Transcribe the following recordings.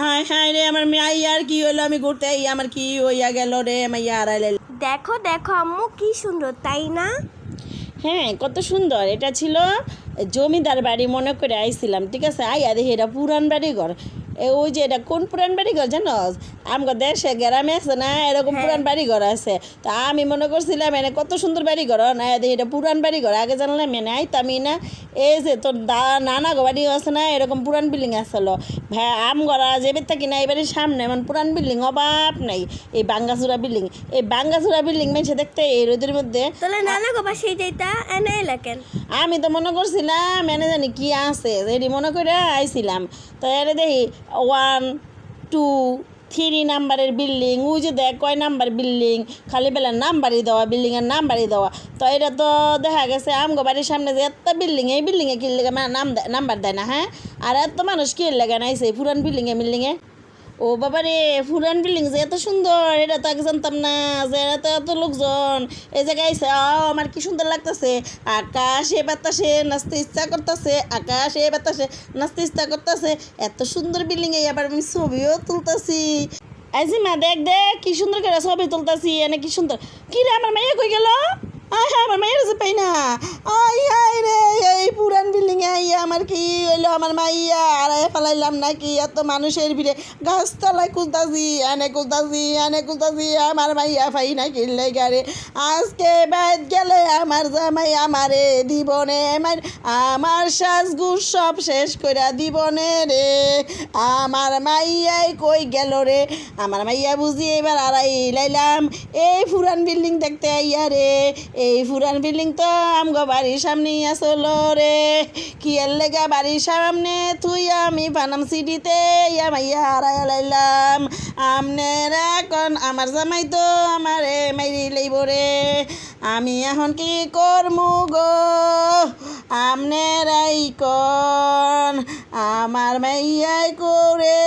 হায় হায় রে আমার মাইয়ার কি হলো? আমি ঘুরতে এই আমার কি হইয়া গেল রে মাইয়া হারাইলে। দেখো দেখো আম্মু কি সুন্দর তাই না? হ্যাঁ কত সুন্দর। এটা ছিল জমিদার বাড়ি মনে করে আইছিলাম ঠিক আছে? আইয়া দেখি এটা পুরান বাড়ি ঘর ওই যে এটা কোন পুরান বাড়ি ঘর জানো আমগো দেশে গ্রামে আছে না এরকম পুরান বাড়ি ঘর আছে। তা আমি মনে করছিলাম এনে কত সুন্দর বাড়ি ঘর না দেখি এটা পুরান বাড়ি ঘর আগে জানলাম এনে আইতামই না। এই যে তোর দা নানা বাড়ি আছে না এরকম পুরান বিল্ডিং আসলো। ভাই আম গড়া যে থাকি না এই বাড়ির সামনে এমন পুরান বিল্ডিং অভাব নাই। এই বাঙ্গাচুরা বিল্ডিং এই বাঙ্গাচুরা বিল্ডিং মেনছে দেখতে এই রোদের মধ্যে তাহলে নানা গো বাসায় যাইতা এনে এলাকেন আমি তো মনে করছিলাম এনে জানি কি আছে এটি মনে করে আইছিলাম। তো এনে দেখি ওয়ান টু থ্রি নাম্বারের বিল্ডিং, ওই যে দেখ কয় নাম্বার বিল্ডিং? খালি বেলা নাম্বারই দেওয়া বিল্ডিংয়ের নাম্বারই দেওয়া। তো এটা তো দেখা গেছে, আমগো বাড়ির সামনে যে এত বিল্ডিং, এই বিল্ডিংয়ে কিনলে নাম নাম্বার দেয় না হ্যাঁ? আর এত মানুষ কি লেগে নাইছে পুরান বিল্ডিংয়ে বিল্ডিংয়ে ও বাবা রে পুরান বিল্ডিং যে এত সুন্দর, এটা তো আগে জানতাম না যে এত এত লোকজন। এই জায়গায় আমার কি সুন্দর লাগতেছে। আকাশে বাতাসে নাচতে ইচ্ছা করতেছে, আকাশে বাতাসে নাচতে ইচ্ছা করতেছে। এত সুন্দর বিল্ডিং এই, আবার আমি ছবিও তুলতেছি। আইসি মা দেখ দেখ, কি সুন্দর করে ছবি তুলতেছি, এনে কি সুন্দর। কি রে, আমার মাইয়া কই গেল আয় হ্যাঁ আমার মাইয়া যে পাই না আই হাই রে এই পুরান বিল্ডিং এ আইয়া হইল আমার মাইয়া আড়াই ফেলাইলাম নাকি? এত মানুষের ভিড়ে। গাছতলায় কুলতাছি এনে কুলতাছি এনে কুলতাছি আমার মাইয়া ফাই নাকি লেগারে গারে আজকে বাইত গেলে আমার জামাই আমারে দিবনে, আমার আমার সাজগুজ সব শেষ করে দিবনে রে। আমার মাইয়াই কই গেল রে? আমার মাইয়া বুঝি এবার আড়াই লাইলাম। এই পুরান বিল্ডিং দেখতে আইয়া রে। এই পুরান বিল্ডিং তো আমগো বাড়ির সামনেই আসলো রে। কি এর লেগা বাড়ির সামনে? তুই আমি বানাম সিডিতে ইয়া মাইয়া হারাই লাইলাম। আমনের এখন আমার জামাই তো আমারে মাইরি লইব রে। আমি এখন কি করমু গো? আমনেরাই কন আমার মাইয়াই করে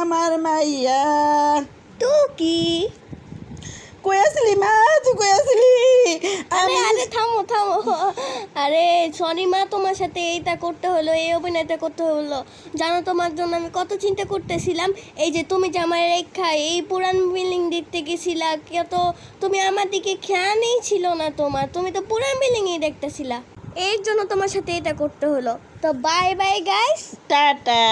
আমার মাইয়া। তু কি? কই আসলি মা? তুই কই আসলি? আমি আরে থামো থামো। আরে সরি মা তোমার সাথে এইটা করতে হলো, এই অভিনয়টা করতে হলো। জানো তোমার জন্য আমি কত চিন্তা করতেছিলাম। এই যে তুমি যে আমার রেখা, এই পুরান বিল্ডিং দেখতে গেছিলা কত তুমি আমার দিকে খেয়ালই ছিল না তোমার। তুমি তো পুরান বিল্ডিংই দেখতেছিলা। এর জন্য তোমার সাথে এটা করতে হলো। তো বাই বাই গাইস টাটা।